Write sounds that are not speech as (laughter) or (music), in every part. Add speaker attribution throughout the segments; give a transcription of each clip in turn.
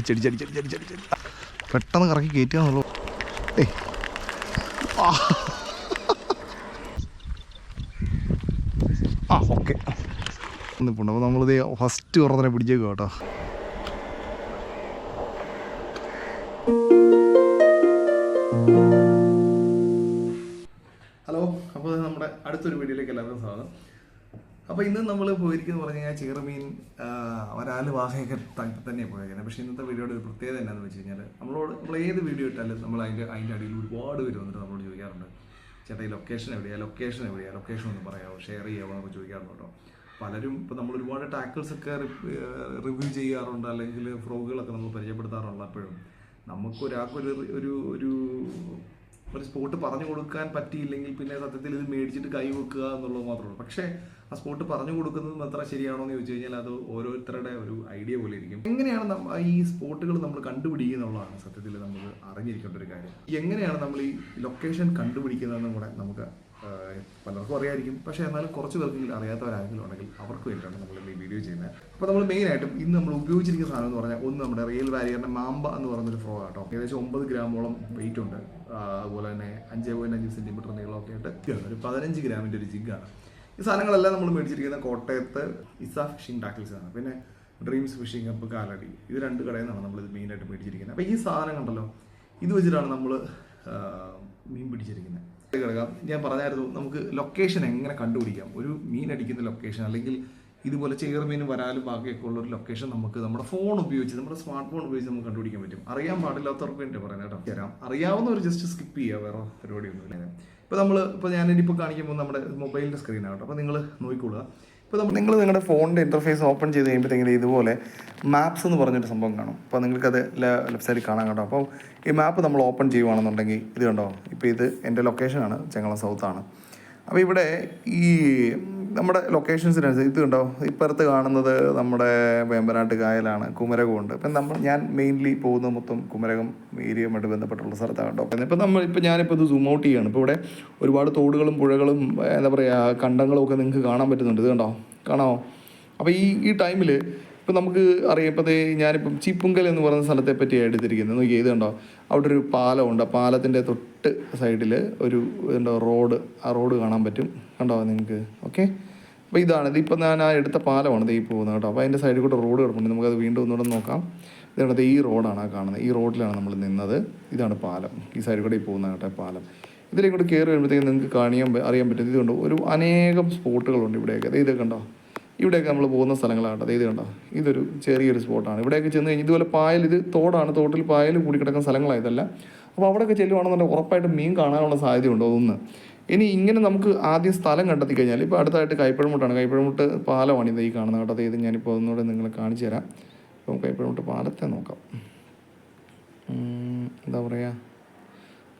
Speaker 1: ചടി പെട്ടെന്ന് കറക്കി കയറ്റുക ആ. ഓക്കെ. നിൽപ്പുണ്ട് അപ്പോൾ നമ്മളിത് ഫസ്റ്റ് ഉറന്നെ പിടിച്ചേക്കും കേട്ടോ. നമ്മൾ പോയിരിക്കുന്നു പറഞ്ഞു കഴിഞ്ഞാൽ ചീറമീൻ ഒരാൾ വാഹയൊക്കെ തന്നെ പോയിരിക്കുന്നത് പക്ഷേ ഇന്നത്തെ വീഡിയോയുടെ ഒരു പ്രത്യേകത എന്നാന്ന് വെച്ച് കഴിഞ്ഞാൽ നമ്മളോട് നമ്മൾ ഏത് വീഡിയോ ഇട്ടാലും നമ്മൾ അതിന്റെ അതിന്റെ അടിയിൽ ഒരുപാട് പേര് വന്നിട്ട് നമ്മളോട് ചോദിക്കാറുണ്ട്. ചേട്ടാ ഈ ലൊക്കേഷൻ എവിടെയാണ് ലൊക്കേഷൻ എവിടെയാണ് ലൊക്കേഷൻ ഒന്ന് പറയാമോ? ഷെയർ ചെയ്യാമോ എന്നൊക്കെ ചോദിക്കാറുണ്ട് കേട്ടോ. പലരും ഇപ്പോൾ നമ്മൾ ഒരുപാട് ടാക്കിൾസ് ഒക്കെ റിവ്യൂ ചെയ്യാറുണ്ട്. അല്ലെങ്കിൽ ഫ്രോഗുകളൊക്കെ നമ്മൾ പരിചയപ്പെടുത്താറുണ്ട് അപ്പോഴും നമുക്ക് ഒരു ഒരു ഒരു സ്പോട്ട് പറഞ്ഞു കൊടുക്കാൻ പറ്റിയില്ലെങ്കിൽ പിന്നെ സത്യത്തിൽ ഇത് മേടിച്ചിട്ട് കൈ വെക്കുക എന്നുള്ളത് മാത്രമാണ് പക്ഷേ ആ സ്പോട്ട് പറഞ്ഞു കൊടുക്കുന്നത് മാത്രം ശരിയാണോ എന്ന് ചോദിച്ചു കഴിഞ്ഞാൽ അത് ഓരോരുത്തരുടെ ഒരു ഐഡിയ പോലെ ഇരിക്കും. എങ്ങനെയാണ് ഈ സ്പോട്ടുകൾ നമ്മൾ കണ്ടുപിടിക്കുക എന്നുള്ളതാണ് സത്യത്തിൽ നമ്മൾ അറിഞ്ഞിരിക്കേണ്ട ഒരു കാര്യം. എങ്ങനെയാണ് നമ്മൾ ഈ ലൊക്കേഷൻ കണ്ടുപിടിക്കുന്നതെന്നും കൂടെ നമുക്ക് പലർക്കും അറിയായിരിക്കും. പക്ഷേ എന്നാലും കുറച്ച് പേർക്കെങ്കിലും അറിയാത്തവരാരെങ്കിലും ഉണ്ടെങ്കിൽ അവർക്ക് വേണ്ടിയിട്ടാണ് നമ്മൾ ഈ വീഡിയോ ചെയ്യുന്നത്. അപ്പോൾ നമ്മൾ മെയിനായിട്ടും ഇന്ന് നമ്മൾ ഉപയോഗിച്ചിരിക്കുന്ന സാധനം എന്ന് പറഞ്ഞാൽ ഒന്ന് നമ്മുടെ റിയൽ വാരിയറിന്റെ മാമ്പ എന്ന് പറയുന്നൊരു ഫ്രോ ആട്ടോ ഏകദേശം ഒമ്പത് ഗ്രാമോളം വെയിറ്റ് ഉണ്ട്. അതുപോലെ തന്നെ അഞ്ച് പോയിന്റ് അഞ്ച് സെന്റിമീറ്റർ നീളമൊക്കെ ആയിട്ട്. ഒരു പതിനഞ്ച് ഗ്രാമിന്റെ ഒരു ജിഗാണ് ഈ സാധനങ്ങളെല്ലാം നമ്മൾ മേടിച്ചിരിക്കുന്ന കോട്ടയത്ത് ഇസ ഫിഷിംഗ് ടാക്കിൾസ് ആണ്. പിന്നെ ഡ്രീംസ് ഫിഷിംഗ് അപ്പ് കാലടി ഇത് രണ്ട് കടയിൽ നിന്നാണ് നമ്മൾ ഇത് മെയിനായിട്ട് മേടിച്ചിരിക്കുന്നത്. അപ്പോൾ ഈ സാധനം കണ്ടല്ലോ ഇത് വെച്ചിട്ടാണ് നമ്മൾ മീൻ പിടിച്ചിരിക്കുന്നത്. കിടക്കാം. ഞാൻ പറഞ്ഞായിരുന്നു നമുക്ക് ലൊക്കേഷൻ എങ്ങനെ കണ്ടുപിടിക്കാം? ഒരു മീൻ അടിക്കുന്ന ലൊക്കേഷൻ അല്ലെങ്കിൽ ഇതുപോലെ ചേർമീനും വരാലും ബാക്കിയൊക്കെ ഉള്ള ഒരു ലൊക്കേഷൻ നമുക്ക് നമ്മുടെ ഫോൺ ഉപയോഗിച്ച് നമ്മുടെ സ്മാർട്ട് ഫോൺ ഉപയോഗിച്ച് നമുക്ക് കണ്ടുപിടിക്കാൻ പറ്റും. അറിയാൻ പാടില്ലാത്തവർക്ക് വേണ്ടി പറയാം കേട്ടോ. തരാം അറിയാവുന്നവർ ജസ്റ്റ് സ്കിപ്പ് ചെയ്യുക വേറെ പരിപാടിയൊന്നുമില്ല. ഇപ്പോൾ നമ്മൾ ഇപ്പോൾ ഞാനിപ്പോൾ കാണിക്കുമ്പോൾ നമ്മുടെ മൊബൈലിന്റെ സ്ക്രീനാണ് കേട്ടോ. അപ്പോൾ നിങ്ങൾ നോക്കിക്കൊള്ളുക ഇപ്പോൾ നമ്മൾ നിങ്ങൾ നിങ്ങളുടെ ഫോണിന്റെ ഇന്റർഫേസ് ഓപ്പൺ ചെയ്ത് കഴിയുമ്പോഴത്തേക്കും ഇതുപോലെ മാപ്സ് എന്ന് പറഞ്ഞൊരു സംഭവം കാണും. അപ്പോൾ നിങ്ങൾക്കത് ലെഫ്റ്റ് സൈഡിൽ കാണാൻ കേട്ടോ അപ്പോൾ ഈ മാപ്പ് നമ്മൾ ഓപ്പൺ ചെയ്യുവാണെന്നുണ്ടെങ്കിൽ ഇത് കണ്ടോ? ഇപ്പോൾ ഇത് എന്റെ ലൊക്കേഷനാണ് ചെങ്ങളം സൗത്താണ് അപ്പോൾ ഇവിടെ ഈ നമ്മുടെ ലൊക്കേഷൻസിനനുസരിച്ച് ഇത് കണ്ടോ ഇപ്പുറത്ത് കാണുന്നത് നമ്മുടെ വേമ്പനാട്ട് കായലാണ് കുമരകമുണ്ട് ഇപ്പം നമ്മൾ ഞാൻ മെയിൻലി പോകുന്നത് മൊത്തം കുമരകം ഏരിയയുമായിട്ട് ബന്ധപ്പെട്ടുള്ള സ്ഥലത്താണ് കേട്ടോ. ഇപ്പം നമ്മൾ ഇപ്പം ഞാനിപ്പോൾ ഇത് സൂം ഔട്ട് ചെയ്യാണ്. ഇപ്പോൾ ഇവിടെ ഒരുപാട് തോടുകളും പുഴകളും എന്താ പറയുക കണ്ടങ്ങളും ഒക്കെ നിങ്ങൾക്ക് കാണാൻ പറ്റുന്നുണ്ട്. ഇത് കണ്ടോ? കാണാമോ? അപ്പോൾ ഈ ഈ ടൈമിൽ ഇപ്പം നമുക്ക് അറിയപ്പതേ ഇപ്പം ഞാനിപ്പം ചിപ്പുങ്കൽ എന്ന് പറയുന്ന സ്ഥലത്തെ പറ്റി എടുത്തിരിക്കുന്നത്. നോക്കി ഇത് കണ്ടോ? അവിടെ ഒരു പാലമുണ്ട്. ആ പാലത്തിന്റെ തൊട്ട് സൈഡിൽ ഒരു എന്തോ റോഡ്. ആ റോഡ് കാണാൻ പറ്റും. കണ്ടോ നിങ്ങൾക്ക്? ഓക്കെ? അപ്പോൾ ഇതാണ്. ഇത് ഇതിപ്പോൾ ഞാൻ ആ എടുത്ത പാലമാണ് ഈ പോകുന്നത് കേട്ടോ. അപ്പോൾ അതിന്റെ സൈഡിൽ കൂടെ റോഡ് കിടപ്പുണ്ട്. നമുക്കത് വീണ്ടും ഒന്നുകൂടെ നോക്കാം. ഇതാണ് ഈ റോഡാണ് ആ കാണുന്നത്. ഈ റോഡിലാണ് നമ്മൾ നിന്നത്. ഇതാണ് പാലം. ഈ സൈഡിൽ കൂടെ ഈ പോകുന്ന കേട്ടോ പാലം. ഇതിലേക്ക് കൂടെ കയറി വരുമ്പോഴത്തേക്കും നിങ്ങൾക്ക് കാണിയാൻ അറിയാൻ പറ്റും. ഇതുകൊണ്ട് ഒരു അനേകം സ്പോട്ടുകളുണ്ട് ഇവിടെയൊക്കെ. ഇത് കണ്ടോ? ഇവിടെയൊക്കെ നമ്മൾ പോകുന്ന സ്ഥലങ്ങളാണ് കേട്ടോ. കണ്ടോ? ഇതൊരു ചെറിയൊരു സ്പോട്ടാണ്. ഇവിടെയൊക്കെ ചെന്ന് കഴിഞ്ഞാൽ ഇതുപോലെ പായൽ ഇത് തോടാണ്. തോട്ടിൽ പായൽ കൂടി കിടക്കുന്ന സ്ഥലങ്ങളാണ് ഇതല്ല. അപ്പോൾ അവിടെയൊക്കെ ചെല്ലുവാണെന്നുണ്ടെങ്കിൽ ഉറപ്പായിട്ടും മീൻ കാണാനുള്ള സാധ്യതയുണ്ടോ ഒന്ന് ഇനി ഇങ്ങനെ നമുക്ക് ആദ്യം സ്ഥലം കണ്ടെത്തി കഴിഞ്ഞാൽ ഇപ്പോൾ അടുത്തായിട്ട് കൈപ്പഴമുട്ടാണ്. കൈപ്പഴമുട്ട് പാലമാണ് ഇത് ഈ കാണുന്നത് കേട്ടോ. ഇത് ഞാനിപ്പോൾ ഒന്നുകൂടെ നിങ്ങളെ കാണിച്ചു തരാം. അപ്പം കൈപ്പഴമുട്ട് പാലത്തെ നോക്കാം. എന്താ പറയുക?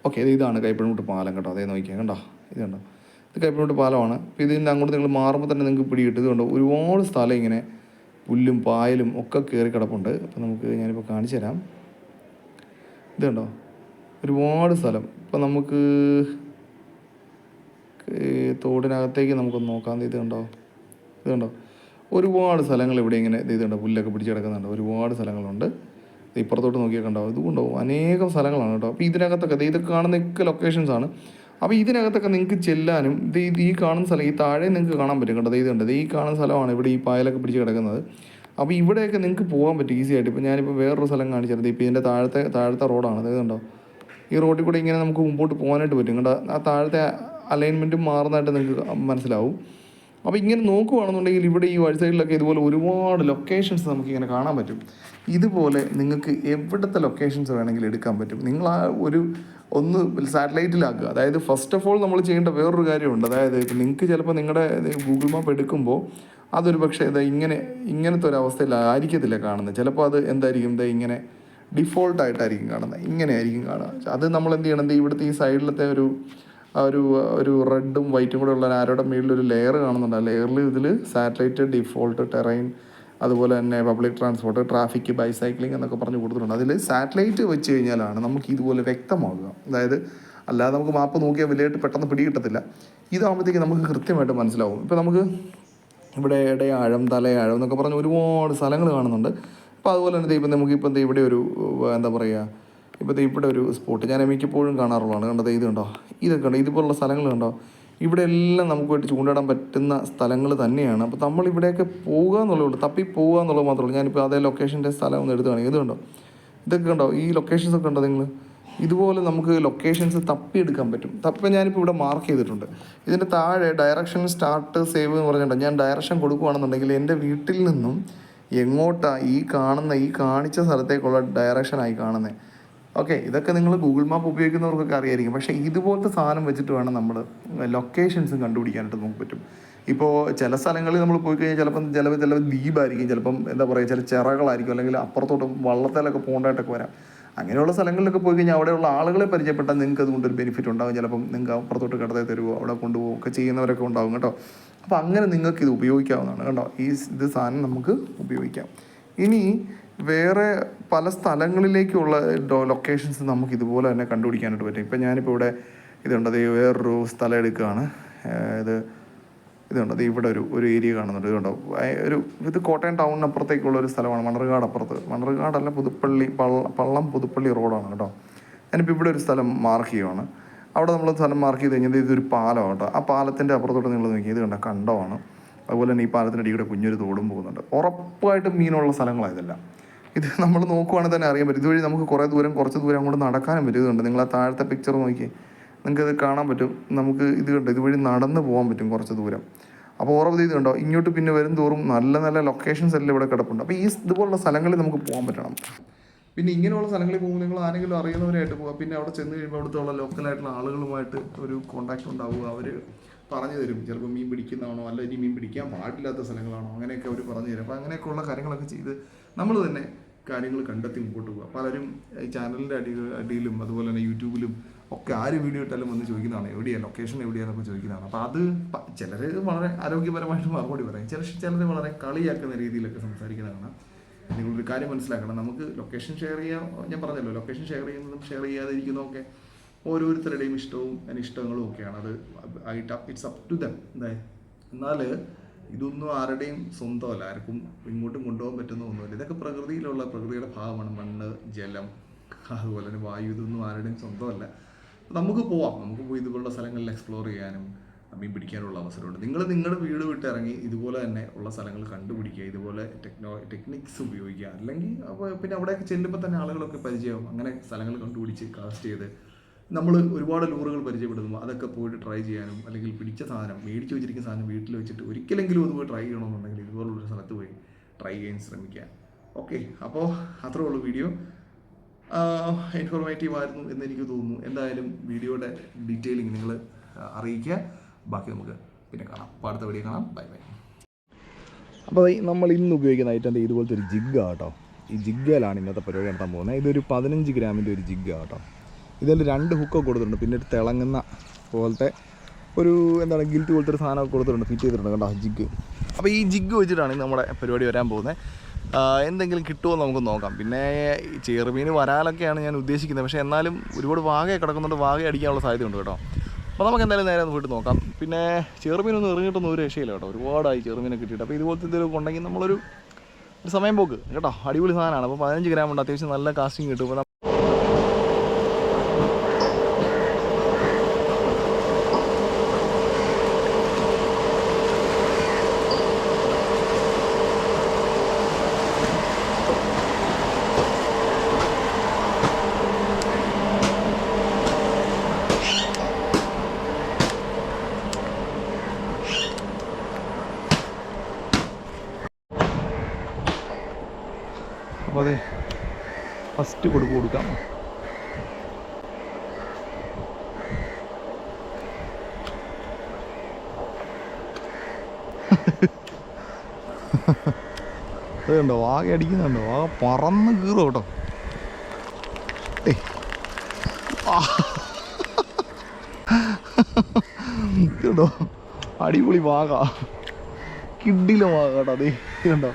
Speaker 1: ഓക്കെ ഇത് ഇതാണ് കൈപ്പഴമുട്ട് പാലം കേട്ടോ. അതേ നോക്കിയാൽ കണ്ടോ? ഇത് കണ്ടോ? ഇത് കൈപ്പഴമുട്ട് പാലമാണ്. അപ്പോൾ ഇതിന്റെ അങ്ങോട്ട് നിങ്ങൾ മാറുമ്പോൾ തന്നെ നിങ്ങൾക്ക് പിടികിട്ടും. ഇതുകൊണ്ട് ഒരുപാട് സ്ഥലം ഇങ്ങനെ പുല്ലും പായലും ഒക്കെ കയറി കിടപ്പുണ്ട്. അപ്പോൾ നമുക്ക് ഞാനിപ്പോൾ കാണിച്ചു തരാം. ഇത് കണ്ടോ? ഒരുപാട് സ്ഥലം. ഇപ്പോൾ നമുക്ക് തോടിനകത്തേക്ക് നമുക്കൊന്ന് നോക്കാം. ഇത് കണ്ടോ? ഇത് കണ്ടോ? ഒരുപാട് സ്ഥലങ്ങൾ ഇവിടെ ഇങ്ങനെ ഇത് കണ്ടോ? പുല്ലൊക്കെ പിടിച്ച് കിടക്കുന്നുണ്ട്. ഒരുപാട് സ്ഥലങ്ങളുണ്ട്. ഇപ്പുറത്തോട്ട് നോക്കിയാൽ കണ്ടോ? ഇതുകൊണ്ടാവും അനേകം സ്ഥലങ്ങളാണ് കേട്ടോ. അപ്പോൾ ഇതിനകത്തൊക്കെ ഇതൊക്കെ കാണുന്ന ഒക്കെ ആണ്. അപ്പോൾ ഇതിനകത്തൊക്കെ നിങ്ങൾക്ക് ചെല്ലാനും ഇത് ഇത് ഈ കാണുന്ന സ്ഥലം ഈ താഴെ നിങ്ങൾക്ക് കാണാൻ പറ്റും കേട്ടോ. ഇത് കണ്ടത് ഈ കാണുന്ന സ്ഥലമാണ് ഇവിടെ ഈ പായലൊക്കെ പിടിച്ച് കിടക്കുന്നത്. അപ്പോൾ ഇവിടെയൊക്കെ നിങ്ങൾക്ക് പോകാൻ പറ്റും ഈസി ആയിട്ട്. ഇപ്പോൾ ഞാനിപ്പോൾ വേറൊരു സ്ഥലം കാണിച്ചത് ഇപ്പോൾ ഇതിന്റെ താഴത്തെ താഴത്തെ റോഡാണ്. അതായത് കണ്ടോ ഈ റോഡിൽ കൂടെ ഇങ്ങനെ നമുക്ക് മുമ്പോട്ട് പോകാനായിട്ട് പറ്റും. കണ്ടോ? ആ താഴത്തെ അലൈൻമെന്റും മാറുന്നതായിട്ട് നിങ്ങൾക്ക് മനസ്സിലാവും. അപ്പോൾ ഇങ്ങനെ നോക്കുകയാണെന്നുണ്ടെങ്കിൽ ഇവിടെ ഈ വഴി സൈഡിലൊക്കെ ഇതുപോലെ ഒരുപാട് ലൊക്കേഷൻസ് നമുക്ക് ഇങ്ങനെ കാണാൻ പറ്റും. ഇതുപോലെ നിങ്ങൾക്ക് എവിടുത്തെ ലൊക്കേഷൻസ് വേണമെങ്കിലും എടുക്കാൻ പറ്റും. നിങ്ങൾ ആ ഒരു ഒന്ന് സാറ്റലൈറ്റിലാക്കുക അതായത് ഫസ്റ്റ് ഓഫ് ഓൾ നമ്മൾ ചെയ്യേണ്ട വേറൊരു കാര്യമുണ്ട്. അതായത് നിങ്ങൾക്ക് ചിലപ്പോൾ നിങ്ങളുടെ ഗൂഗിൾ മാപ്പ് എടുക്കുമ്പോൾ അതൊരു പക്ഷേ ഇതാ ഇങ്ങനെ ഇങ്ങനത്തെ ഒരു അവസ്ഥയിലായിരിക്കത്തില്ല കാണുന്നത്. ചിലപ്പോൾ അത് എന്തായിരിക്കും? ഇതാ ഇങ്ങനെ ഡിഫോൾട്ടായിട്ടായിരിക്കും കാണുന്നത്. ഇങ്ങനെ ആയിരിക്കും കാണുക. അത് നമ്മൾ എന്ത് ചെയ്യണം? ഇവിടുത്തെ ഈ സൈഡിലത്തെ ഒരു ആ ഒരു ഒരു റെഡും വൈറ്റും കൂടെ ഉള്ള ആരോടെ മുകളിൽ ഒരു ലെയർ കാണുന്നുണ്ട്. ആ ലെയറിൽ ഇതിൽ സാറ്റലൈറ്റ് ഡിഫോൾട്ട് ടെറൈൻ അതുപോലെ തന്നെ പബ്ലിക് ട്രാൻസ്പോർട്ട് ട്രാഫിക് ബൈസൈക്ലിംഗ് എന്നൊക്കെ പറഞ്ഞ് കൊടുത്തിട്ടുണ്ട്. അതിൽ സാറ്റലൈറ്റ് വെച്ച് കഴിഞ്ഞാലാണ് നമുക്ക് ഇതുപോലെ വ്യക്തമാകുക അതായത് അല്ലാതെ നമുക്ക് മാപ്പ് നോക്കിയാൽ വലിയായിട്ട് പെട്ടെന്ന് പിടികിട്ടത്തില്ല. ഇതാകുമ്പോഴത്തേക്ക് നമുക്ക് കൃത്യമായിട്ട് മനസ്സിലാവും. ഇപ്പോൾ നമുക്ക് ഇവിടെ ഇടയാഴം തലയാഴം എന്നൊക്കെ പറഞ്ഞ് ഒരുപാട് സ്ഥലങ്ങൾ കാണുന്നുണ്ട്. അപ്പോൾ അതുപോലെ തന്നെ ഇപ്പം നമുക്കിപ്പം ഇവിടെ ഒരു എന്താ പറയുക ഇപ്പോൾ ഇവിടെ ഒരു സ്പോട്ട് ഞാൻ മിക്കപ്പോഴും കാണാറുള്ളതാണ്. കണ്ടത് ഇത് കണ്ടോ? ഇതൊക്കെ ഉണ്ടോ ഇതുപോലുള്ള സ്ഥലങ്ങൾ കണ്ടോ? ഇവിടെ എല്ലാം നമുക്ക് വേണ്ടി ചൂണ്ടിടാൻ പറ്റുന്ന സ്ഥലങ്ങൾ തന്നെയാണ്. അപ്പോൾ നമ്മൾ ഇവിടെയൊക്കെ പോവുക ഉള്ളൂ. തപ്പി പോവുക എന്നുള്ളത് മാത്രമേ ഉള്ളൂ. ഞാനിപ്പോൾ അതേ ലൊക്കേഷന്റെ സ്ഥലം ഒന്ന് എടുത്തുകയാണ് ഇത് കണ്ടോ? ഇതൊക്കെ കണ്ടോ? ഈ ലൊക്കേഷൻസ് ഒക്കെ ഉണ്ടോ നിങ്ങൾ? ഇതുപോലെ നമുക്ക് ലൊക്കേഷൻസ് തപ്പിയെടുക്കാൻ പറ്റും. തപ്പ ഞാനിപ്പോൾ ഇവിടെ മാർക്ക് ചെയ്തിട്ടുണ്ട്. ഇതിന്റെ താഴെ ഡയറക്ഷൻ സ്റ്റാർട്ട് സേവ് എന്ന് പറഞ്ഞിട്ടുണ്ട്. ഞാൻ ഡയറക്ഷൻ കൊടുക്കുകയാണെന്നുണ്ടെങ്കിൽ എന്റെ വീട്ടിൽ നിന്നും എങ്ങോട്ടാണ് ഈ കാണുന്ന ഈ കാണിച്ച സ്ഥലത്തേക്കുള്ള ഡയറക്ഷനായി കാണുന്നത് ഓക്കെ ഇതൊക്കെ നിങ്ങൾ ഗൂഗിൾ മാപ്പ് ഉപയോഗിക്കുന്നവർക്കൊക്കെ അറിയായിരിക്കും. പക്ഷേ ഇതുപോലത്തെ സാധനം വെച്ചിട്ട് വേണം നമ്മൾ ലൊക്കേഷൻസും കണ്ടുപിടിക്കാനായിട്ട് നമുക്ക് പറ്റും. ഇപ്പോൾ ചില സ്ഥലങ്ങളിൽ നമ്മൾ പോയി കഴിഞ്ഞാൽ ചിലപ്പം ചിലപ്പോൾ ചിലപ്പോൾ ദ്വീപായിരിക്കും. ചിലപ്പം എന്താ പറയുക ചില ചിറകളായിരിക്കും. അല്ലെങ്കിൽ അപ്പുറത്തോട്ടും വള്ളത്തേലൊക്കെ പോകേണ്ടതായിട്ടൊക്കെ വരാം. അങ്ങനെയുള്ള സ്ഥലങ്ങളിലൊക്കെ പോയി കഴിഞ്ഞാൽ അവിടെയുള്ള ആളുകളെ പരിചയപ്പെട്ടാൽ നിങ്ങൾക്ക് അതുകൊണ്ട് ഒരു ബെനിഫിറ്റ് ഉണ്ടാകും. ചിലപ്പം നിങ്ങൾക്ക് അപ്പുറത്തോട്ട് കിടത്തേ തരുമോ അവിടെ കൊണ്ടുപോകും ഒക്കെ ചെയ്യുന്നവരൊക്കെ ഉണ്ടാകും കേട്ടോ. അപ്പോൾ അങ്ങനെ നിങ്ങൾക്ക് ഇത് ഉപയോഗിക്കാവുന്നതാണ് കേട്ടോ. ഈ ഇത് സാധനം നമുക്ക് ഉപയോഗിക്കാം. ഇനി വേറെ പല സ്ഥലങ്ങളിലേക്കുള്ള ലൊക്കേഷൻസ് നമുക്ക് ഇതുപോലെ തന്നെ കണ്ടുപിടിക്കാനായിട്ട് പറ്റും. ഇപ്പം ഞാനിപ്പോൾ ഇവിടെ ഇതുണ്ട് അത് വേറൊരു സ്ഥലം എടുക്കുകയാണ്. ഇത് ഇതുണ്ട് അത് ഇവിടെ ഒരു ഒരു ഏരിയ കാണുന്നുണ്ട്. ഇതുണ്ടോ ഒരു ഇത് കോട്ടയം ടൗണിനപ്പുറത്തേക്കുള്ള ഒരു സ്ഥലമാണ് മണർകാട് അപ്പുറത്ത്. മണർകാടല്ല പുതുപ്പള്ളി പള്ള പള്ളം പുതുപ്പള്ളി റോഡാണ് കേട്ടോ. ഞാനിപ്പോൾ ഇവിടെ ഒരു സ്ഥലം മാർക്ക് ചെയ്യുവാണ്. അവിടെ നമ്മൾ സ്ഥലം മാർക്ക് ചെയ്ത് കഴിഞ്ഞാൽ ഇതൊരു പാലമാണ് കേട്ടോ. ആ പാലത്തിന്റെ അപ്പുറത്തോട്ട് നിങ്ങൾ നോക്കി ഇത് കണ്ട കണ്ടമാണ്. അതുപോലെ തന്നെ ഈ പാലത്തിന്റെ അടിയുടെ കുഞ്ഞൊരു തോടും പോകുന്നുണ്ട്. ഉറപ്പായിട്ടും മീനുള്ള സ്ഥലങ്ങളാണ് ഇതെല്ലാം. ഇത് നമ്മൾ നോക്കുവാണെങ്കിൽ തന്നെ അറിയാൻ പറ്റും. ഇതുവഴി നമുക്ക് കുറേ ദൂരം കുറച്ച് ദൂരം അങ്ങോട്ട് നടക്കാനും പറ്റും. ഇതുണ്ട്. നിങ്ങൾ ആ താഴത്തെ പിക്ചർ നോക്കി നിങ്ങൾക്ക് ഇത് കാണാൻ പറ്റും. നമുക്ക് ഇത് കണ്ടോ? ഇതുവഴി നടന്ന് പോകാൻ പറ്റും കുറച്ച് ദൂരം. അപ്പോൾ ഓർമ്മ ഇത് കണ്ടോ? ഇങ്ങോട്ട് പിന്നെ വരും തോറും നല്ല നല്ല ലൊക്കേഷൻസ് എല്ലാം ഇവിടെ കിടപ്പുണ്ട്. അപ്പോൾ ഈ ഇതുപോലുള്ള സ്ഥലങ്ങളിൽ നമുക്ക് പോകാൻ പറ്റണം. പിന്നെ ഇങ്ങനെയുള്ള സ്ഥലങ്ങളിൽ പോകുമ്പോൾ നിങ്ങൾ ആരെങ്കിലും അറിയുന്നവരായിട്ട് പോവുക പിന്നെ അവിടെ ചെന്ന് കഴിയുമ്പോൾ അവിടുത്തെ ലോക്കലായിട്ടുള്ള ആളുകളുമായിട്ട് ഒരു കോണ്ടാക്ട് ഉണ്ടാവുക. അവർ പറഞ്ഞു തരും. ചിലപ്പോൾ മീൻ പിടിക്കുന്നതാണോ? അല്ല ഇനി മീൻ പിടിക്കാൻ പാടില്ലാത്ത സ്ഥലങ്ങളാണോ? അങ്ങനെയൊക്കെ അവർ പറഞ്ഞു തരും. അപ്പോൾ അങ്ങനെയൊക്കെയുള്ള കാര്യങ്ങളൊക്കെ ചെയ്ത് നമ്മൾ തന്നെ കാര്യങ്ങൾ കണ്ടെത്തി മുമ്പോട്ട് പോവുക. പലരും ഈ ചാനലിന്റെ അടി അടിയിലും അതുപോലെ തന്നെ യൂട്യൂബിലും ഒക്കെ ആര് വീഡിയോ ഇട്ടാലും വന്ന് ചോദിക്കുന്നതാണ് എവിടെയാണ് ലൊക്കേഷൻ എവിടെയാണെന്നൊക്കെ ചോദിക്കുന്നതാണ്. അപ്പോൾ അത് ചിലർ വളരെ ആരോഗ്യപരമായിട്ട് മറുപടി പറയും. ചില ചിലർ വളരെ കളിയാക്കുന്ന രീതിയിലൊക്കെ സംസാരിക്കുന്നതാണ്. നിങ്ങളൊരു കാര്യം മനസ്സിലാക്കണം. നമുക്ക് ലൊക്കേഷൻ ഷെയർ ചെയ്യാം. ഞാൻ പറഞ്ഞല്ലോ ലൊക്കേഷൻ ഷെയർ ചെയ്യുന്നതും ഷെയർ ചെയ്യാതിരിക്കുന്നതൊക്കെ ഓരോരുത്തരുടെയും ഇഷ്ടവും അനിഷ്ടങ്ങളും ഒക്കെയാണ്. അത് I it's up to them എന്തായാലും എന്നാൽ ഇതൊന്നും ആരുടെയും സ്വന്തമല്ല. ആർക്കും ഇങ്ങോട്ടും കൊണ്ടുപോകാൻ പറ്റുന്ന ഒന്നുമില്ല. ഇതൊക്കെ പ്രകൃതിയിലുള്ള പ്രകൃതിയുടെ ഭാഗമാണ് മണ്ണ് ജലം അതുപോലെ തന്നെ വായു ഇതൊന്നും ആരുടെയും സ്വന്തമല്ല. നമുക്ക് പോവാം. നമുക്ക് പോയി ഇതുപോലുള്ള സ്ഥലങ്ങളിൽ എക്സ്പ്ലോർ ചെയ്യാനും മീൻ പിടിക്കാനുള്ള അവസരമുണ്ട്. നിങ്ങൾ നിങ്ങളുടെ വീട് വിട്ട് ഇറങ്ങി ഇതുപോലെ തന്നെ ഉള്ള സ്ഥലങ്ങൾ കണ്ടുപിടിക്കുക. ഇതുപോലെ ടെക്നോ ടെക്നിക്സ് ഉപയോഗിക്കുക. അല്ലെങ്കിൽ പിന്നെ അവിടെയൊക്കെ ചെല്ലുമ്പോൾ തന്നെ ആളുകളൊക്കെ പരിചയമാവും അങ്ങനെ സ്ഥലങ്ങൾ കണ്ടുപിടിച്ച് കാസ്റ്റ് ചെയ്ത് നമ്മൾ ഒരുപാട് ലൂറുകൾ പരിചയപ്പെടുന്നു. അതൊക്കെ പോയിട്ട് ട്രൈ ചെയ്യാനും അല്ലെങ്കിൽ പിടിച്ച സാധനം മേടിച്ച് വെച്ചിരിക്കുന്ന സാധനം വീട്ടിൽ വെച്ചിട്ട് ഒരിക്കലെങ്കിലും അത് പോയി ട്രൈ ചെയ്യണമെന്നുണ്ടെങ്കിൽ ഇതുപോലുള്ള സ്ഥലത്ത് പോയി ട്രൈ ചെയ്യാൻ ശ്രമിക്കുക. ഓക്കെ അപ്പോൾ അത്രേ ഉള്ളൂ വീഡിയോ ഇൻഫോർമേറ്റീവ് ആയിരുന്നു എന്ന് എനിക്ക് തോന്നുന്നു. എന്തായാലും വീഡിയോയുടെ ഡീറ്റെയിലിംഗ് നിങ്ങൾ അറിയിക്കുക. ബാക്കി നമുക്ക് പിന്നെ കാണാം. അപ്പോൾ അടുത്ത വീഡിയോ കാണാം. ബൈ ബൈ അപ്പോൾ നമ്മൾ ഇന്ന് ഉപയോഗിക്കുന്ന ഐറ്റം ഇതുപോലത്തെ ഒരു ജിഗ്ഗ കേട്ടോ. ഈ ജിഗ്ഗയിലാണ് ഇന്നത്തെ പരിപാടി നടത്താൻ പോകുന്നത്. ഇതൊരു പതിനഞ്ച് ഗ്രാമിന്റെ ഒരു ജിഗ്ഗ കേട്ടോ. ഇതിൽ രണ്ട് ഹുക്കൊക്കെ കൊടുത്തിട്ടുണ്ട്. പിന്നെ ഒരു തിളങ്ങുന്ന പോലത്തെ ഒരു എന്താണ് ഗിൽറ്റ് പോലത്തെ ഒരു സാധനമൊക്കെ കൊടുത്തിട്ടുണ്ട്. ഫിറ്റ് ചെയ്തിട്ടുണ്ട് കേട്ടോ ജിഗ് അപ്പോൾ ഈ ജിഗ് വെച്ചിട്ടാണ് നമ്മുടെ പരിപാടി വരാൻ പോകുന്നത്. എന്തെങ്കിലും കിട്ടുമോ നമുക്ക് നോക്കാം. പിന്നെ ചെറുമീൻ വരാലൊക്കെയാണ് ഞാൻ ഉദ്ദേശിക്കുന്നത്. പക്ഷേ എന്നാലും ഒരുപാട് വാഗ കിടക്കുന്നുണ്ട്. വാഗ അടിക്കാനുള്ള സാധ്യതയുണ്ട് കേട്ടോ. അപ്പോൾ നമുക്ക് എന്തായാലും നേരെ ഒന്ന് പോയിട്ട് നോക്കാം. പിന്നെ ചെറുമീനൊന്നും ഇറങ്ങിയിട്ടൊന്നും ഒരു രക്ഷയില്ല കേട്ടോ. ഒരുപാടായി ചെറുമീനെ കിട്ടിയിട്ട്. അപ്പോൾ ഇതുപോലത്തെ എന്തെങ്കിലും ഉണ്ടെങ്കിൽ നമ്മളൊരു ഒരു സമയം പോക്ക്. കേട്ടോ? അടിപൊളി സാധനമാണ്. അപ്പോൾ പതിനഞ്ച് ഗ്രാം ഉണ്ട്. അത്യാവശ്യം നല്ല കാസ്റ്റിംഗ് കിട്ടും അപ്പോൾ അപ്പോൾ അതെ ഫസ്റ്റ് കൊടുക്ക്. കൊടുക്കാം അതുണ്ടോ വാഗ അടിക്കുന്നുണ്ടോ വാഗ പറന്ന് കീറും കേട്ടോ. ഇതുണ്ടോ അടിപൊളി വാഗ. കിഡിലെ വാഗ കേട്ടോ അതെ ഇതുണ്ടോ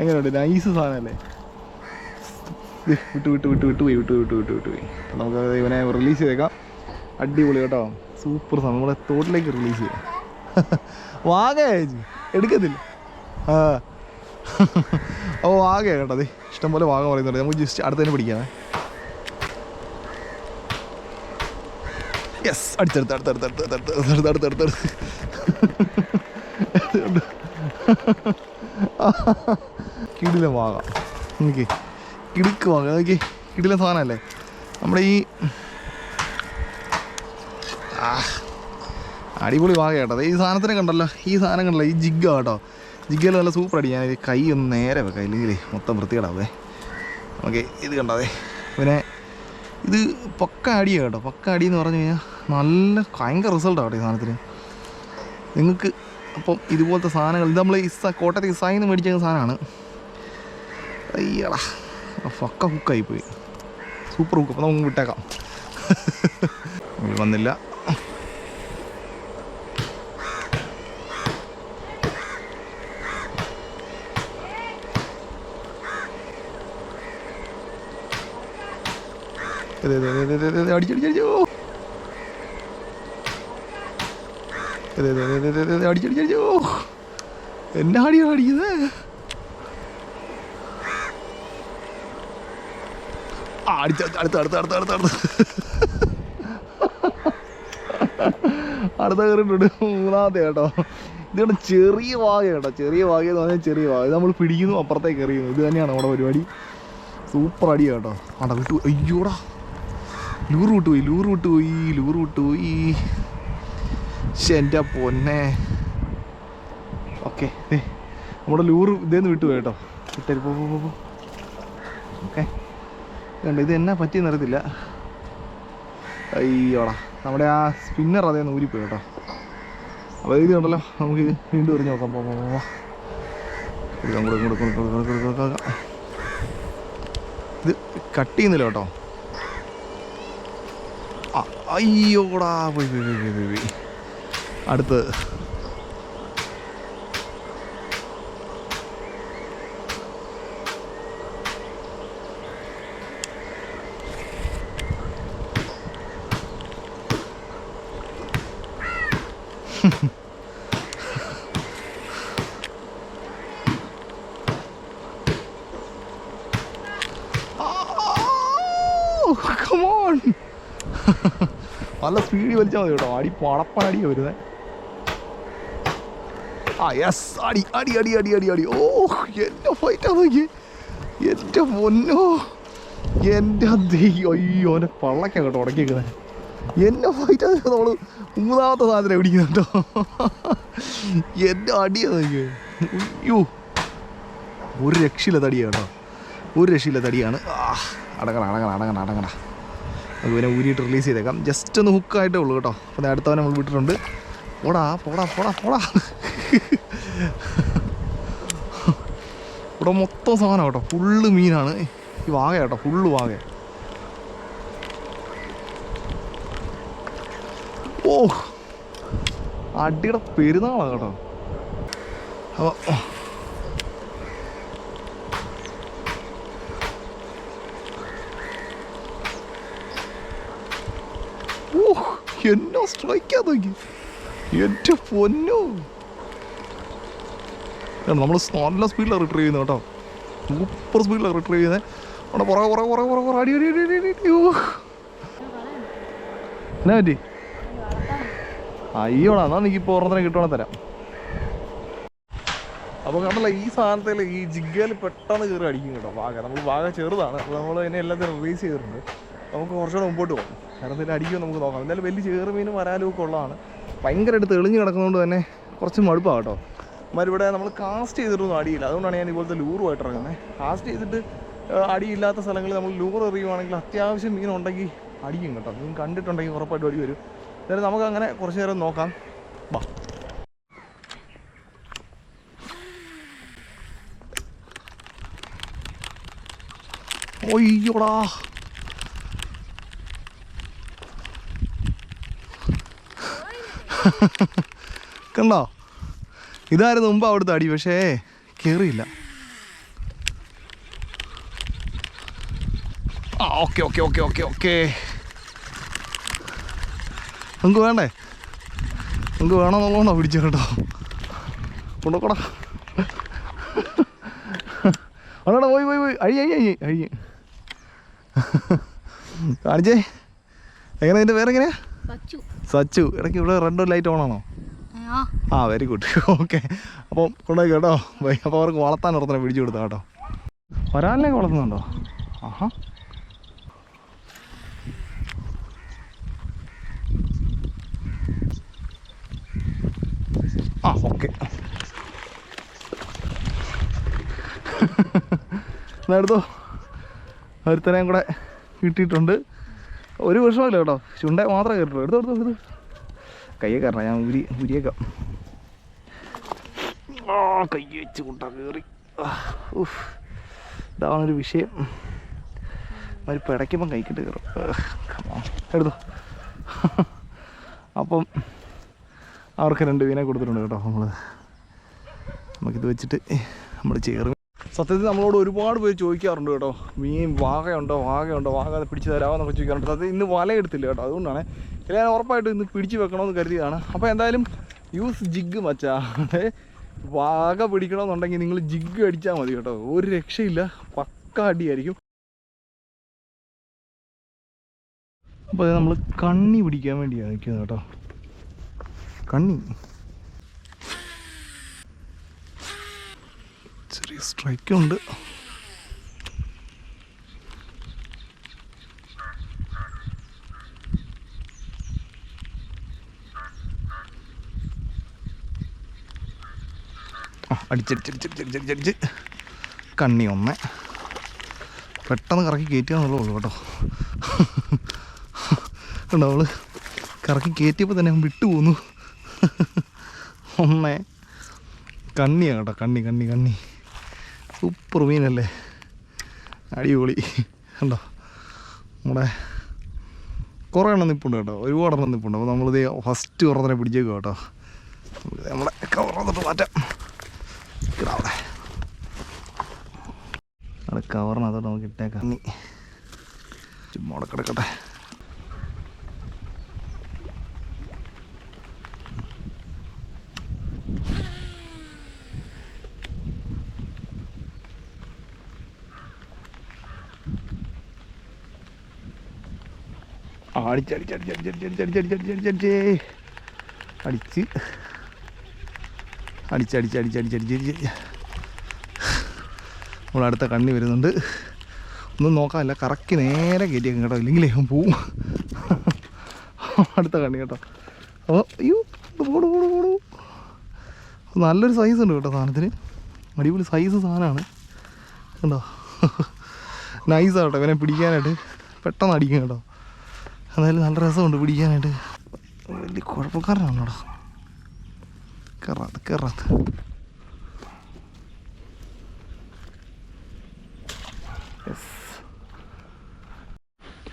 Speaker 1: എങ്ങനെയുണ്ട്? നൈസ് സാധനമല്ലേ? വിട്ടു വിട്ടു വിട്ടു വിട്ടു പോയി വിട്ടു വിട്ടു വിട്ടു വിട്ടു പോയി. നമുക്ക് ഇവനെ റിലീസ് ചെയ്തേക്കാം. അടിപൊളി കേട്ടോ. സൂപ്പർ സാധനം. നമ്മളെ തോട്ടിലേക്ക് റിലീസ് ചെയ്യാം. വാഗ എടുക്കത്തില്ല. ഓ വാഗ കേട്ടോ അതെ ഇഷ്ടംപോലെ വാഗ പറയുന്നുണ്ട്. നമുക്ക് ജസ്റ്റ് അടുത്ത് തന്നെ പിടിക്കാമേ യെസ് അടുത്തടുത്ത് അടുത്തടുത്ത് അടുത്തടുത്ത് അടുത്തടുത്ത് അടുത്തടുത്ത് (laughs) കിടിലം വാങ്ങാം നോക്കി കിടുക്ക് വാങ്ങാം നോക്കി സാധനമല്ലേ? നമ്മുടെ ഈ അടിപൊളി വാഗ കേട്ടോ. ഈ സാധനത്തിനെ കണ്ടല്ലോ. ഈ സാധനം കണ്ടല്ലോ. ഈ ജിഗ്ഗ കേട്ടോ. ജിഗ്ഗയിൽ നല്ല സൂപ്പർ അടി. ഞാൻ കൈ ഒന്ന് നേരെ വെക്കാം. ഇല്ലെങ്കിൽ മൊത്തം വൃത്തികേടാവേ ഓക്കെ ഇത് കണ്ടതേ പിന്നെ ഇത് പക്ക അടിയാണ് കേട്ടോ. പക്ക അടി എന്ന് പറഞ്ഞു കഴിഞ്ഞാൽ നല്ല ഭയങ്കര റിസൾട്ടാണ് കേട്ടോ ഈ സാധനത്തിന്. നിങ്ങൾക്ക് അപ്പം ഇതുപോലത്തെ സാധനങ്ങൾ ഇത് നമ്മൾ ഈ കോട്ടയത്ത് ഇസായി നിന്ന് മേടിച്ച സാധനമാണ്. അയ്യടാ. പക്ക ഹുക്കായി പോയി സൂപ്പർ ഹുക്ക് അപ്പം നമുക്ക് വിട്ടേക്കാം വന്നില്ല അടിച്ചടിച്ചടിച്ചോ അടിച്ചടിച്ചടിച്ചോ എന്നാ അടിയാണ് അടിക്കുന്നത് അടുത്ത കയറിയിട്ടുണ്ട്. മൂന്നാമത്തെ കേട്ടോ. ഇതാണ് ചെറിയ വാഗ കേട്ടോ. ചെറിയ വാഗ എന്ന് പറഞ്ഞാൽ ചെറിയ ഇത് നമ്മൾ പിടിക്കുന്നു അപ്പുറത്തേക്ക് എറിയുന്നു. ഇത് തന്നെയാണ് നമ്മുടെ പരിപാടി. സൂപ്പർ അടി കേട്ടോ. അട വിട്ടു അയ്യോടാ. ലൂറ് വിട്ടുപോയി ലൂറ് വിട്ടുപോയി ലൂർ വിട്ടുപോയി പക്ഷെ എന്റെ പൊന്നെ. ഓക്കെ നമ്മുടെ ലൂർ ഇതേന്ന് വിട്ടുപോയി കേട്ടോ. പോ, പോ. ഓക്കെ. കണ്ട ഇത് എന്നാ പറ്റിയെന്ന് അറിയത്തില്ല. അയ്യോടാ നമ്മുടെ ആ സ്പിന്നർ അതേ നൂരിപ്പോയി കേട്ടോ. അപ്പോൾ ഇത് കണ്ടല്ലോ നമുക്ക് വീണ്ടും എറിഞ്ഞ് നോക്കാം. പോ പോവാം ഇത് കട്ട് ചെയ്യുന്നില്ല കേട്ടോ. അയ്യോടാ പോയി പോയി പോയി പോയി പോയി പോയി അടുത്ത് കമോൺ നല്ല സ്പീഡ് വലിച്ചാൽ മതി കേട്ടോ. അടി പടപ്പനടിയാണ് വരുന്നത് ആ യെസ് അടി അടി അടി അടി അടി അടി. ഓ എന്റെ ഫൈറ്റാ നോക്കി എന്റെ പൊന്നോ. എന്റെ ദൈവം. അയ്യോ എന്റെ പള്ളക്കാണ് കേട്ടോ ഉടക്കിയേക്കുന്നത് എന്നെ ഫൈറ്റാ നമ്മൾ മൂന്നാമത്തെ സാധനം പിടിക്കുന്നത് കേട്ടോ. എന്റെ അടിയാ നോക്കി അയ്യോ. ഒരു രക്ഷയില്ല തടിയാണ് കേട്ടോ. ഒരു രക്ഷയില്ല തടിയാണ് അടങ്ങണ അടങ്ങണ അടങ്ങണ അടങ്ങണ അത് പിന്നെ ഊരിയിട്ട് റിലീസ് ചെയ്തേക്കാം. ജസ്റ്റ് ഒന്ന് ഹുക്കായിട്ടേ ഉള്ളൂ കേട്ടോ. അപ്പോൾ അടുത്തവനെ നമ്മൾ വിട്ടിട്ടുണ്ട്. പോടാ പോടാ പോടാ പോടാ. ഇവിടെ മൊത്തം സാധനം കേട്ടോ. ഫുള്ള് മീനാണ്. ഈ വാഗ കേട്ടോ ഫുള്ള് വാഗ. ഓ അടിയുടെ പെരുന്നാളാണ് കേട്ടോ. അപ്പോൾ ഓ എന്നോ സ്ട്രൈക്കാ നോക്കി എന്റെ പൊന്നോ നമ്മൾ നല്ല സ്പീഡിലാണ് റിട്രീവ് ചെയ്യുന്നത് കേട്ടോ. സൂപ്പർ സ്പീഡിലാണ് റിട്രീവ് ചെയ്യുന്നത് അവിടെ പുറകെ പുറകെ പുറകെ പുറകെ പുറകെ. അടി അടി എന്നാ പറ്റി? അയ്യോടാ എന്നാ എനിക്ക് ഇപ്പോൾ ഓർമ്മ കിട്ടുവാണെ തരാം. അപ്പോൾ കണ്ടല്ല ഈ സാധനത്തിൽ ഈ ജിഗ്ഗയിൽ പെട്ടെന്ന് കയറി അടിക്കും കേട്ടോ. വാഗ നമ്മൾ വാഗ ചെറുതാണ്. അപ്പോൾ നമ്മൾ അതിനെ എല്ലാത്തിനും റിലീസ് ചെയ്തിട്ടുണ്ട്. നമുക്ക് കുറച്ചുകൂടെ മുമ്പോട്ട് പോകാം. കാരണം അടിക്കുമോ അടിക്കും നമുക്ക് നോക്കാം. എന്തായാലും വലിയ ചേറുമീനും വരാലും ഒക്കെ ഉള്ളതാണ്. ഭയങ്കരമായിട്ട് തെളിഞ്ഞ് കിടക്കുന്നതുകൊണ്ട് തന്നെ കുറച്ച് മടുപ്പാണ് കേട്ടോ ഇവിടെ നമ്മൾ കാസ്റ്റ് ചെയ്തിട്ടൊന്നും അടിയില്ല. അതുകൊണ്ടാണ് ഞാൻ ഇതുപോലത്തെ ലൂറുമായിട്ട് ഇറങ്ങുന്നത് കാസ്റ്റ് ചെയ്തിട്ട് അടിയില്ലാത്ത സ്ഥലങ്ങളിൽ നമ്മൾ ലൂർ എറിയുവാണെങ്കിൽ അത്യാവശ്യം മീൻ ഉണ്ടെങ്കിൽ അടിക്കും കേട്ടോ. മീൻ കണ്ടിട്ടുണ്ടെങ്കിൽ ഉറപ്പായിട്ടും അടി വരും. എന്തായാലും നമുക്ക് അങ്ങനെ കുറച്ച് നേരം നോക്കാം. ബാ. ഒയ്യോടാ (laughs) കണ്ടോ? ഇതായിരുന്നു മുമ്പ് അവിടുത്തെ അടി പക്ഷേ കയറിയില്ല ആ okay okay okay okay okay. നമുക്ക് വേണ്ടേ? നമുക്ക് വേണമെന്നുള്ളതാണോ പിടിച്ചു കേട്ടോ. കൊണ്ടോക്കടാ അവിടെ പോയി പോയി പോയി. അഴി അഴി അഴി അഴി കാണിച്ചേ. എങ്ങനെ നിന്റെ പേര് എങ്ങനെയാ
Speaker 2: വച്ചു
Speaker 1: സച്ചു ഇടയ്ക്ക് ഇവിടെ റെഡ് ലൈറ്റ് ഓൺ ആണോ?
Speaker 2: ആ.
Speaker 1: വെരി ഗുഡ് ഓക്കെ അപ്പം കൊണ്ടുപോയി കേട്ടോ. ബൈ. അപ്പോൾ അവർക്ക് വളർത്താൻ ഉറത്തന്നെ പിടിച്ചു കൊടുത്താ കേട്ടോ. വരാനിലേക്ക് വളർത്തുന്നുണ്ടോ? ആഹാ. ആ ഓക്കെ എന്നാ (laughs) എടുത്തോ. ഒരുത്തനെയും കൂടെ കിട്ടിയിട്ടുണ്ട്. ഒരു വർഷമല്ല കേട്ടോ. ചുണ്ട മാത്രമേ കേട്ടുള്ളൂ എടുത്തു എടുത്തു എടുത്തു. കയ്യെ കയറണം. ഞാൻ ഉരി ഉരിയേക്കാം ആ കൈ വെച്ച് കൊണ്ട കയറി. ഉഫ്. ഇതാണൊരു വിഷയം. ഒരു പിടയ്ക്കുമ്പം കൈക്കിട്ട് കയറും. എടുത്തു. അപ്പം അവർക്ക് രണ്ട് മീനെ കൊടുത്തിട്ടുണ്ട് കേട്ടോ നമ്മൾ നമുക്കിത് വെച്ചിട്ട് നമ്മൾ ചേർന്ന് സത്യത്തിൽ നമ്മളോട് ഒരുപാട് പേര് ചോദിക്കാറുണ്ട് കേട്ടോ മീൻ വാകയുണ്ടോ വാകയുണ്ടോ വാക പിടിച്ച് തരാമോ എന്നൊക്കെ ചോദിക്കാറുണ്ട്. സത്യം ഇന്ന് വല എടുത്തില്ല കേട്ടോ അതുകൊണ്ടാണ്. ഇല്ല ഞാൻ ഉറപ്പായിട്ട് ഇന്ന് പിടിച്ച് വെക്കണമെന്ന് കരുതിയതാണ്. അപ്പോൾ എന്തായാലും യൂസ് ജിഗ് മച്ചാ. ഏ, വാക പിടിക്കണമെന്നുണ്ടെങ്കിൽ നിങ്ങൾ ജിഗ് അടിച്ചാൽ മതി കേട്ടോ. ഒരു രക്ഷയില്ല പക്ക അടിയായിരിക്കും. അപ്പോൾ നമ്മൾ കണ്ണി പിടിക്കാൻ വേണ്ടിയാണ് നിൽക്കുന്നത് കേട്ടോ. കണ്ണി. ചെറിയ സ്ട്രൈക്കുണ്ട് ഉണ്ട്. അടിച്ചടിച്ചടിച്ചടിച്ചടിച്ചടിച്ച് കണ്ണി ഒന്ന്. പെട്ടെന്ന് കറക്കി കയറ്റുക എന്നുള്ളൂ കേട്ടോ. കണ്ടോ അവൾ കറക്കി കയറ്റിയപ്പോൾ തന്നെ വിട്ടുപോന്നു വിട്ടു പോന്നു. ഒന്നേ. കണ്ണിയാണ് കേട്ടോ കണ്ണി കണ്ണി കണ്ണി. സൂപ്പർ മീനല്ലേ. അടിപൊളി. കണ്ടോ? നമ്മുടെ കുറേ എണ്ണം നിൽപ്പുണ്ട് കേട്ടോ. ഒരുപാട് എണ്ണം നിൽപ്പുണ്ട് അപ്പോൾ നമ്മളിത് ഫസ്റ്റ് ഒരെണ്ണത്തിനെ പിടിച്ചേക്കും കേട്ടോ. നമ്മളെ കവർ വന്നിട്ട് മാറ്റാം. അവിടെ. അവിടെ കവറിനകത്തോട്ട് നമുക്ക് ഇട്ടേക്കാം. നീ ചുമ്മാടെ കിടക്കട്ടെ. അടിച്ചടിച്ചടിച്ചടിച്ചടിച്ചടിച്ചടിച്ചടിച്ചടിച്ചടിച്ചടിച്ചേ അടിച്ച് അടിച്ചടിച്ചടിച്ചടിച്ചടിച്ചടിച്ച് നമ്മൾ അടുത്ത കണ്ണി വരുന്നുണ്ട് ഒന്നും നോക്കാമല്ല കറക്കി നേരെ കയറ്റിയേക്കും കേട്ടോ ഇല്ലെങ്കിലേ പോവും അടുത്ത കണ്ണി കേട്ടോ അപ്പോൾ അയ്യോ നല്ലൊരു സൈസ് ഉണ്ട് കേട്ടോ സാധനത്തിന് അടിപൊളി സൈസ് സാധനമാണ് കണ്ടോ നൈസാണ് കേട്ടോ ഇവനെ പിടിക്കാനായിട്ട് പെട്ടെന്ന് അടിക്കും കേട്ടോ എന്തായാലും നല്ല രസമുണ്ട് പിടിക്കാനായിട്ട്. വലിയ കുഴപ്പക്കാരനാണോടാ. കയറാത്ത കയറാത്ത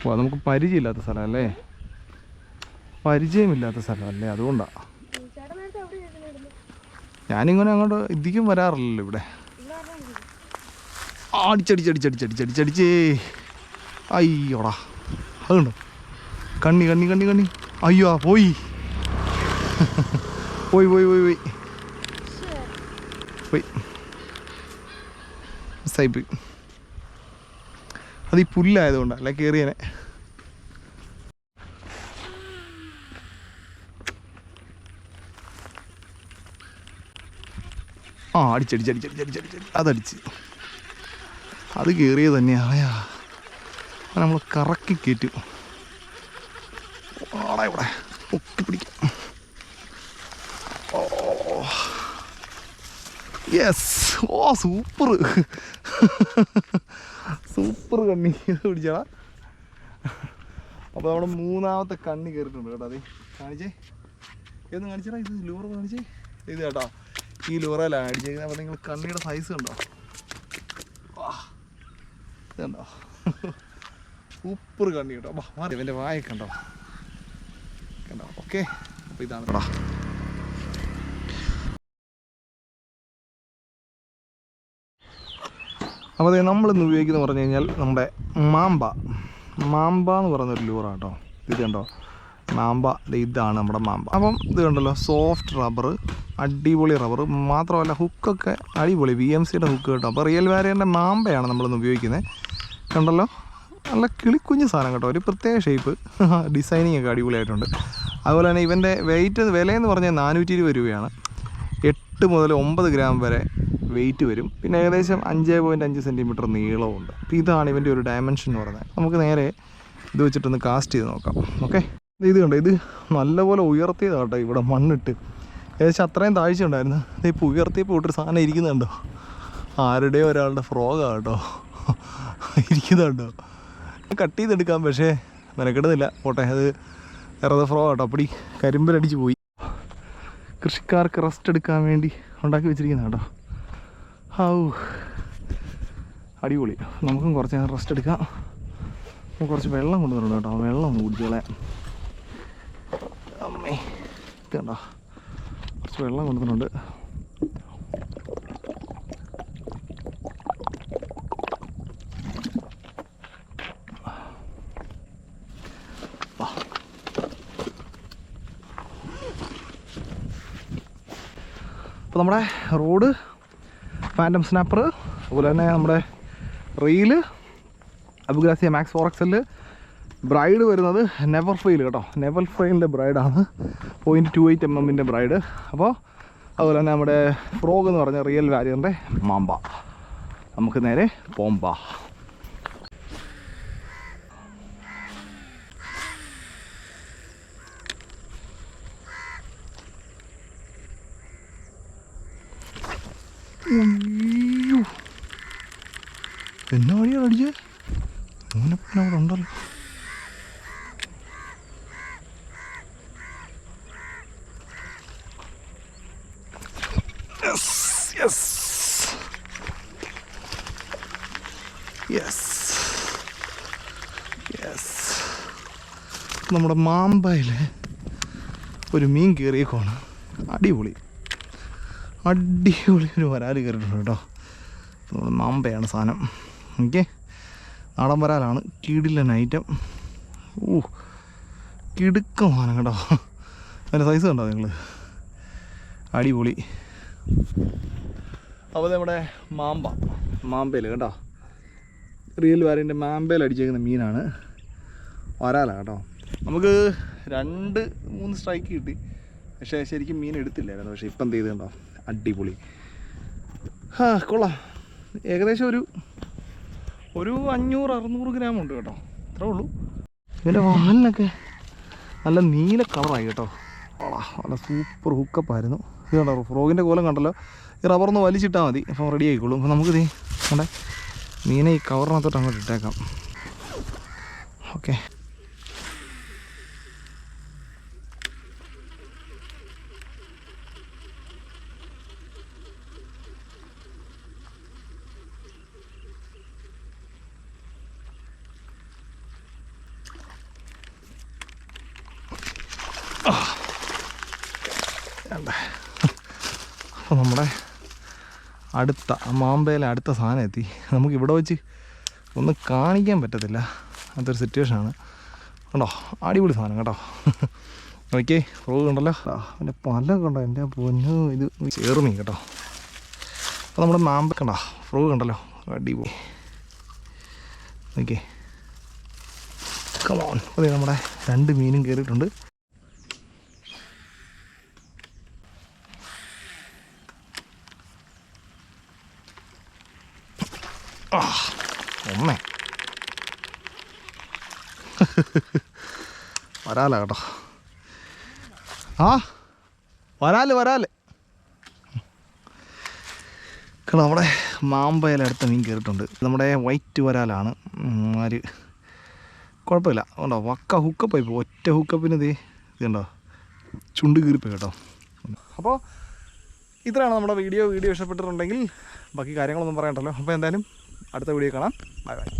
Speaker 1: ഓ നമുക്ക് പരിചയമില്ലാത്ത സ്ഥലമല്ലേ? പരിചയമില്ലാത്ത സ്ഥലമല്ലേ? അതുകൊണ്ടാണ് ഞാനിങ്ങനെ അങ്ങോട്ട് ഇതിക്കും വരാറില്ലല്ലോ ഇവിടെ. അടിച്ചടിച്ചടിച്ചടിച്ചടിച്ചടിച്ചടിച്ചേ അയ്യോടാ. അതുണ്ടോ? കണ്ണി കണ്ണി കണ്ണി കണ്ണി. അയ്യോ പോയി. പോയി പോയി പോയി പോയി. പോയി. മിസ്സായി പോയി. അത് ഈ പുല്ലായതുകൊണ്ടാണ് അല്ലെ കയറിയനെ ആ അടിച്ചടിച്ചടിച്ചടിച്ചടിച്ചടിച്ചടി അതടിച്ച്. അത് കയറിയത് തന്നെയാ. നമ്മൾ കറക്കി കയറ്റും. ആടാ ഇവിടെ. പൊക്കി പിടിക്കാം. ഓ. യെസ് ഓ സൂപ്പർ സൂപ്പർ കണ്ണി. പിടിച്ചാടാ. അപ്പോൾ നമ്മുടെ മൂന്നാമത്തെ കണ്ണി കയറിയിട്ടുണ്ട് കേട്ടോ അതെ. കാണിച്ചേ. ഏന്ന് കാണിച്ചടാ. ഇത് ലൂറ കാണിച്ചേ. ഇത് കേട്ടോ. ഈ ലൂറയിലാണ് അടിച്ചേക്കുന്നത് അപ്പോൾ നിങ്ങൾ കണ്ണിയുടെ സൈസ് കണ്ടോ? ഇതുണ്ടോ സൂപ്പർ കണ്ണി കേട്ടോ. ഇവന്റെ വായ കണ്ടോ? കണ്ടോ? ഓക്കെ. അപ്പോൾ ഇതാണ്. കേട്ടോ അപ്പോൾ അതെ നമ്മളിന്ന് ഉപയോഗിക്കുന്നത് പറഞ്ഞു കഴിഞ്ഞാൽ നമ്മുടെ മാമ്പ. മാമ്പ എന്ന് പറയുന്നൊരു ലൂറാണ് കേട്ടോ ഇത് കണ്ടോ? മാമ്പ. ഇതാണ് നമ്മുടെ മാമ്പ. അപ്പം ഇത് കണ്ടല്ലോ സോഫ്റ്റ് റബ്ബർ അടിപൊളി റബ്ബർ മാത്രമല്ല ഹുക്കൊക്കെ അടിപൊളി വി എം സിയുടെ ഹുക്ക് കേട്ടോ. അപ്പോൾ റിയൽ വാരിയറിന്റെ മാമ്പയാണ് നമ്മളിന്ന് ഉപയോഗിക്കുന്നത്. കണ്ടല്ലോ? നല്ല കിളിക്കുഞ്ഞ് സാധനം കേട്ടോ. ഒരു പ്രത്യേക ഷേപ്പ് ഡിസൈനിങ് (laughs) ഒക്കെ അടിപൊളിയായിട്ടുണ്ട്. അതുപോലെ തന്നെ ഇവന്റെ വെയിറ്റ് വിലയെന്ന് പറഞ്ഞാൽ നാനൂറ്റി ഇരുപത് രൂപയാണ്. എട്ട് മുതൽ ഒമ്പത് ഗ്രാം വരെ വെയിറ്റ് വരും. പിന്നെ ഏകദേശം അഞ്ച് പോയിന്റ് അഞ്ച് സെന്റിമീറ്റർ നീളമുണ്ട് അപ്പോൾ ഇതാണ് ഇവന്റെ ഒരു ഡയമെൻഷൻ എന്ന് പറയുന്നത്. നമുക്ക് നേരെ ഇത് വെച്ചിട്ടൊന്ന് കാസ്റ്റ് ചെയ്ത് നോക്കാം. ഓക്കെ ഇത് കണ്ടോ? ഇത് നല്ലപോലെ ഉയർത്തിയതാണ് കേട്ടോ ഇവിടെ മണ്ണിട്ട്. ഏകദേശം അത്രയും താഴ്ച ഉണ്ടായിരുന്നു. ഇതിപ്പോൾ ഉയർത്തിയപ്പോൾ ഇട്ടൊരു സാധനം ഇരിക്കുന്നുണ്ടോ? ആരുടെയോ ഒരാളുടെ ഫ്രോഗാണ് കേട്ടോ. (laughs) ഇരിക്കുന്നുണ്ടോ? കട്ട് ചെയ്തെടുക്കാം പക്ഷേ മെനക്കെടുന്നില്ല. പോട്ടെ അത് വെറുതെ ഫ്രോ കേട്ടോ അപ്പടി കരിമ്പലടിച്ച് പോയി. കൃഷിക്കാർക്ക് റെസ്റ്റ് എടുക്കാൻ വേണ്ടി ഉണ്ടാക്കി വെച്ചിരിക്കുന്ന കേട്ടോ. ഹൗ അടിപൊളി. നമുക്കും കുറച്ച് നേരം റെസ്റ്റ് എടുക്കാം. കുറച്ച് വെള്ളം കൊണ്ടുവരുന്നുണ്ട് കേട്ടോ. വെള്ളം കുടിച്ചോളെ അമ്മേ കേട്ടോ കുറച്ച് വെള്ളം കൊണ്ടുവരുന്നുണ്ട് നമ്മുടെ റോഡ് ഫാന്റം സ്നാപ്പർ അതുപോലെ തന്നെ നമ്മുടെ റീൽ അബുഗ്രാസിയ മാക്സ് ഫോറക്സൽ ബ്രൈഡ് വരുന്നത് നെവർ ഫെയിൽ കേട്ടോ. നെവർ ഫെയിലിന്റെ ബ്രൈഡാണ് പോയിന്റ് ടു എയ്റ്റ് എം എമ്മിന്റെ ബ്രൈഡ് അപ്പോൾ അതുപോലെ തന്നെ നമ്മുടെ ഫ്രോഗ് എന്ന് പറഞ്ഞ റിയൽ വാരിയറിന്റെ മാമ്പ. നമുക്ക് നേരെ പോമ്പ ഉയ്യോ. എന്നാ വഴിയാണ് അടിച്ചേ അങ്ങനെ പിന്നെ അവിടെ ഉണ്ടല്ലോ Yes, yes. Yes. Yes. നമ്മുടെ മാമ്പയിൽ ഒരു മീൻ കയറിയേക്കാണ് അടിപൊളി. അടിപൊളി ഒരു വരാൽ കയറിയിട്ടുണ്ട് കേട്ടോ. നമ്മുടെ മാമ്പയാണ് സാധനം. ഓക്കെ. നാടൻ വരാലാണ്. കീടില്ലൻ ഐറ്റം. ഓ കിടുക്കം സാധനം കേട്ടോ. അതിന്റെ സൈസ് കണ്ടോ നിങ്ങൾ? അടിപൊളി. അപ്പോൾ നമ്മുടെ മാമ്പ. മാമ്പയിൽ കേട്ടോ. റിയൽ വാരിന്റെ മാമ്പയിൽ അടിച്ചേക്കുന്ന മീനാണ്. വരാലാണ് കേട്ടോ. നമുക്ക് രണ്ട് മൂന്ന് സ്ട്രൈക്ക് കിട്ടി. പക്ഷേ ശരിക്കും മീൻ എടുത്തില്ലായിരുന്നു. പക്ഷേ ഇപ്പം എന്ത് ചെയ്തുണ്ടോ അടിപൊളി. ആ കൊള്ളാം. ഏകദേശം ഒരു ഒരു അഞ്ഞൂറ് അറുന്നൂറ് ഗ്രാം ഉണ്ട് കേട്ടോ. അത്രേ ഉള്ളൂ. ഇതിന്റെ വാലിനൊക്കെ നല്ല നീല കളറായി കേട്ടോ. കൊള്ളാം. നല്ല സൂപ്പർ ഹുക്കപ്പായിരുന്നു ഇത് കണ്ടോ ഫ്രോഗിന്റെ കോലം കണ്ടല്ലോ. ഈ റബ്ബറൊന്ന് വലിച്ചിട്ടാൽ മതി. അപ്പം റെഡി ആയിക്കോളും. അപ്പം നമുക്ക് കണ്ടേ മീനെ ഈ കവറിനകത്തോട്ട് അങ്ങോട്ട് ഇട്ടേക്കാം. ഓക്കെ അപ്പോൾ നമ്മുടെ അടുത്ത മാമ്പയിലെ അടുത്ത സാധനം എത്തി. നമുക്ക് ഇവിടെ വെച്ച് ഒന്ന് കാണിക്കാൻ പറ്റത്തില്ല. അങ്ങനത്തെ ഒരു സിറ്റുവേഷനാണ് കണ്ടോ? അടിപൊളി സാധനം കേട്ടോ. ഓക്കെ ഫ്രോ ഉണ്ടല്ലോ. എന്റെ പല കണ്ടോ? എന്റെ പൊന്നു ഇത് ചേർമീൻ കേട്ടോ. അപ്പോൾ നമ്മുടെ മാമ്പ കണ്ടോ? ഫ്രോ കണ്ടല്ലോ അടിപൊളി. ഓക്കെ കമോൺ അതെ നമ്മുടെ രണ്ട് മീനും കയറിയിട്ടുണ്ട് ആ ഒന്നേ (laughs) വരാല കേട്ടോ. ആ വരാൽ വരാൽ. നമ്മുടെ മാമ്പയിലടുത്ത മീൻ കയറിയിട്ടുണ്ട്. നമ്മുടെ വൈറ്റ് വരാലാണ്. ആര്? കുഴപ്പമില്ല. ഉണ്ടോ വക്ക ഹുക്കപ്പ് ആയിപ്പോ ഒറ്റ ഹുക്കപ്പിന് ഇത് ഇതുണ്ടോ? ചുണ്ട് കീറിപ്പോയി കേട്ടോ. അപ്പോൾ ഇത്രയാണ് നമ്മുടെ വീഡിയോ. വീഡിയോ ഇഷ്ടപ്പെട്ടിട്ടുണ്ടെങ്കിൽ ബാക്കി കാര്യങ്ങളൊന്നും പറയണ്ടല്ലോ. അപ്പോൾ എന്തായാലും അടുത്ത വീഡിയോ കാണാം. Bye bye.